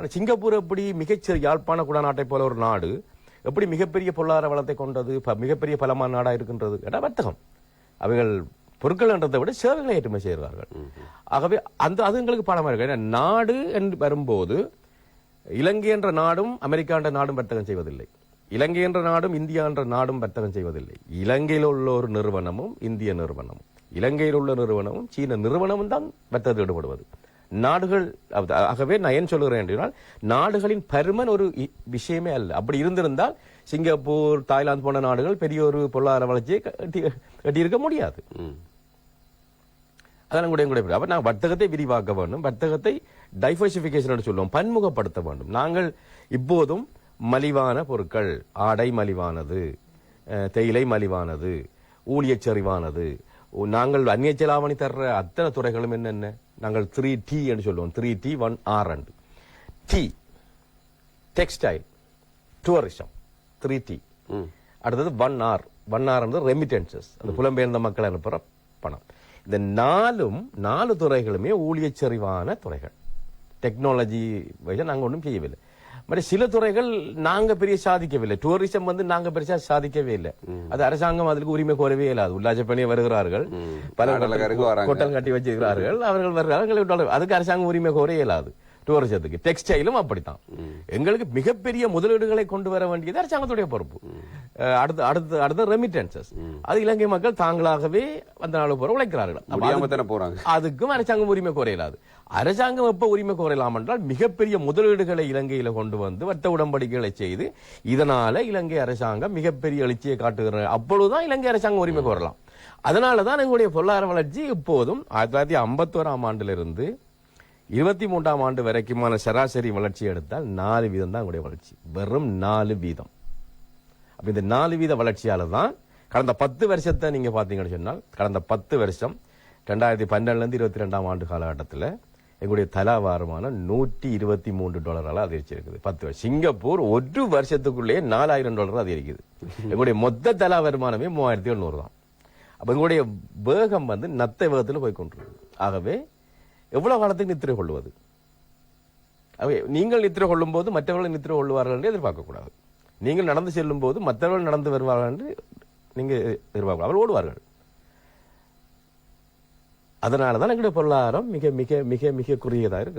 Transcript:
ஆனால் சிங்கப்பூர் எப்படி மிகச்சிறு யாழ்ப்பாண குடநாட்டை போல ஒரு நாடு எப்படி மிகப்பெரிய பொருளாதார வளத்தை கொண்டது மிகப்பெரிய பலமான நாடாக இருக்கின்றது கேட்டா வர்த்தகம். அவைகள் பொருட்கள் என்றதை விட சேவைகளை ஏற்றுமதி செய்கிறார்கள். ஆகவே அந்த அது எங்களுக்கு பாடமாக இருக்கு. ஏன்னா நாடு என்று வரும்போது இலங்கை என்ற நாடும் அமெரிக்கா என்ற நாடும் வர்த்தகம் செய்வதில்லை. இலங்கை என்ற நாடும் இந்தியா என்ற நாடும் வர்த்தகம் செய்வதில்லை. இலங்கையில் உள்ள ஒரு நிறுவனமும் இந்திய நிறுவனமும் இலங்கையில் உள்ள நிறுவனமும் சீன நிறுவனமும் தான் வர்த்தகத்தில் ஈடுபடுவது. நாடுகள் ஆகவே நான் ஏன் சொல்லுகிறேன் என்றால் நாடுகளின் பருமன் ஒரு விஷயமே அல்ல. அப்படி இருந்திருந்தால் சிங்கப்பூர் தாய்லாந்து போன்ற நாடுகள் பெரிய ஒரு பொருளாதார வளர்ச்சியை கட்டி கட்டியிருக்க முடியாது. ம். அதான் கூட கூட அப்ப நாங்கள் வர்த்தகத்தை விரிவாக்க வேண்டும். வர்த்தகத்தை டைவர்சிபிகேஷன் சொல்லுவோம். பன்முகப்படுத்த வேண்டும். நாங்கள் இப்போதும் மலிவான பொருட்கள். ஆடை மலிவானது தேயிலை மலிவானது ஊழியச் சரிவானது ஓ, நாங்கள் அந்நிய செலாவணி தர்ற அத்தனை துறைகளும் என்னென்ன? நாங்கள் த்ரீ டி என்று சொல்லுவோம். Three D one R and D textile tourism three D அடுத்தது one R one R remittances அந்த புலம்பெயர்ந்த மக்கள் அனுப்புற பணம். இந்த நாலும் நாலு துறைகளுமே ஊழியச் செறிவான துறைகள். டெக்னாலஜி வைஸ் நாங்க ஒன்றும் செய்யவில்லை. மற்ற சில துறைகள் நாங்க பெரிய சாதிக்கவில்லை. டூரிசம் வந்து நாங்க பெருசா சாதிக்கவே இல்லை. அது அரசாங்கம் அதுக்கு உரிமை கோரவே இயலாது உல்லாச பணியை வருகிறார்கள். பல. ஹோட்டல் கட்டி வச்சிருக்கிறார்கள். அவர்கள் வருகிறார்கள். அதுக்கு அரசாங்கம் உரிமை கோர இயலாது டூரிசத்துக்கு டெக்ஸ்டைலும் அப்படித்தான். எங்களுக்கு மிகப்பெரிய முதலீடுகளை கொண்டு வர வேண்டியது அரசாங்கத்துடைய பொறுப்பு. அடுத்து அடுத்து அடுத்து ரெமிட்டன்சஸ் அது இலங்கை மக்கள் தாங்களாகவே அந்த நாள் பூரா உழைக்கிறார்கள். போறாங்க. அதுக்கும் அரசாங்கம் உரிமை கோரையலாது அரசாங்கம் எப்ப உரிமை கோரலாம் என்றால் மிகப்பெரிய முதலீடுகளை இலங்கையில கொண்டு வந்து வர்த்த உடன்படிக்கைகளை செய்து இதனால இலங்கை அரசாங்கம் மிகப்பெரிய எழுச்சியை காட்டுகிற அப்பொழுதுதான் இலங்கை அரசாங்கம் உரிமை கோரலாம். அதனாலதான் எங்களுடைய பொருளாதார வளர்ச்சி இப்போதும் ஆயிரத்தி தொள்ளாயிரத்தி ஐம்பத்தோராம் ஆண்டிலிருந்து இருபத்தி மூன்றாம் ஆண்டு வரைக்குமான சராசரி வளர்ச்சி எடுத்தால் நாலு வீதம் தான் எங்களுடைய வளர்ச்சி. வெறும் நாலு வீதம். அப்போ இந்த நாலு வீத வளர்ச்சியால் தான் கடந்த பத்து வருஷத்தை நீங்கள் பார்த்தீங்கன்னு சொன்னால் கடந்த பத்து வருஷம் ரெண்டாயிரத்தி பன்னெண்டுலேருந்து இருபத்தி ரெண்டாம் ஆண்டு காலகட்டத்தில் எங்களுடைய தலாவாரமான நூற்றி இருபத்தி மூன்று டாலரால் அதிகரிச்சிருக்குது. பத்து வருஷம். சிங்கப்பூர் ஒரு வருஷத்துக்குள்ளேயே நாலாயிரம் டாலர் அதிகரிக்குது. எங்களுடைய மொத்த தலா வருமானமே மூவாயிரத்தி எழுநூறு தான். அப்போ எங்களுடைய வேகம் வந்து நத்தை வேகத்தில் போய் கொண்டிருக்கு ஆகவே எவ்வளோ காலத்துக்கு நித்திரை கொள்வது நீங்கள் நித்திரை கொள்ளும் போது மற்றவர்கள் நித்திரை கொள்வார்கள் என்று எதிர்பார்க்கக்கூடாது. நீங்கள் நடந்து செல்லும் போது மற்றவர்கள் நடந்து வருவார்கள் என்று நீங்கள் எதிர்பார்க்கலாம். அவர்கள் ஓடுவார்கள். அதனால தான் எங்களுடைய பொருளாதாரம் மிக மிக மிக மிக குறுகியதாக இருக்கின்றது